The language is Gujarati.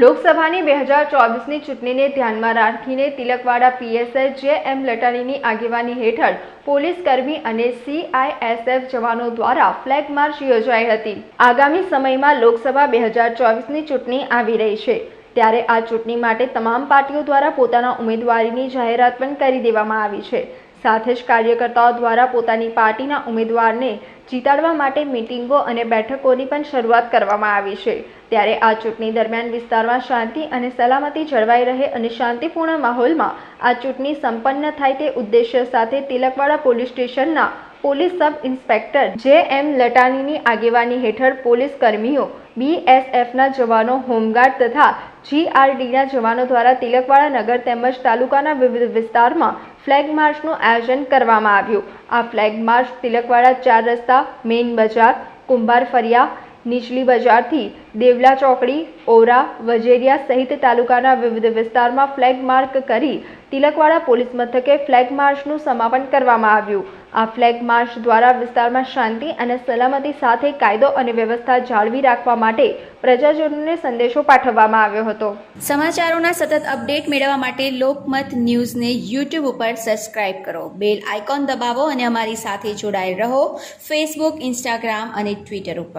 લોકસભાની બે હજાર ચોવીસની ચૂંટણીને ધ્યાનમાં રાખીને તિલકવાડા પીએસઆઈ જે એમ લટાણીની આગેવાની હેઠળ પોલીસ કર્મી અને સીઆઈએસએફ જવાનો દ્વારા ફ્લેગ માર્ચ યોજાઈ હતી. આગામી સમયમાં લોકસભા બે હજાર ચોવીસની ચૂંટણી આવી રહી છે. ત્યારે આ ચૂંટણી માટે તમામ પાર્ટીઓ દ્વારા પોતાના ઉમેદવારીની જાહેરાત પણ કરી દેવામાં આવી છે. સાથે જ કાર્યકર્તાઓ દ્વારા પોતાની પાર્ટીના ઉમેદવારને જીતાડવા માટે મિટિંગો અને બેઠકોની પણ શરૂઆત કરવામાં આવી છે. ત્યારે આ ચૂંટણી દરમિયાન વિસ્તારમાં શાંતિ અને સલામતી જળવાઈ રહે અને શાંતિપૂર્ણ માહોલમાં આ ચૂંટણી સંપન્ન થાય તે ઉદ્દેશ્ય સાથે તિલકવાડા પોલીસ સ્ટેશનના police sub inspector J M લટાણીની આગેવાની હેઠળ પોલીસ કર્મીઓ બીએસએફના જવાનો, હોમગાર્ડ તથા જીઆરડીના જવાનો દ્વારા તિલકવાડા નગર તેમજ તાલુકાના વિવિધ વિસ્તારમાં ફ્લેગ માર્ચનું આયોજન કરવામાં આવ્યું. આ ફ્લેગ માર્ચ તિલકવાડા ચાર રસ્તા, મેઇન બજાર, કુંભાર ફરિયા, નીચલી બજારથી દેવલા ચોકડી, ઓરા, વજેરિયા સહિત તાલુકાના વિવિધ વિસ્તારમાં ફ્લેગ માર્ક કરી તિલકવાડા પોલીસ મથકે ફ્લેગ માર્ચનું સમાપન કરવામાં આવ્યું. આ ફ્લેગ માર્ચ દ્વારા વિસ્તારમાં શાંતિ અને સલામતી સાથે કાયદો અને વ્યવસ્થા જાળવી રાખવા માટે પ્રજાજનોને સંદેશો પાઠવવામાં આવ્યો હતો. સમાચારોના સતત અપડેટ મેળવવા માટે લોકમત ન્યૂઝને યુટ્યુબ ઉપર સબસ્ક્રાઇબ કરો. બેલ આઇકોન દબાવો અને અમારી સાથે જોડાયેલ રહો. ફેસબુક ઇન્સ્ટાગ્રામ અને ટ્વિટર ઉપર.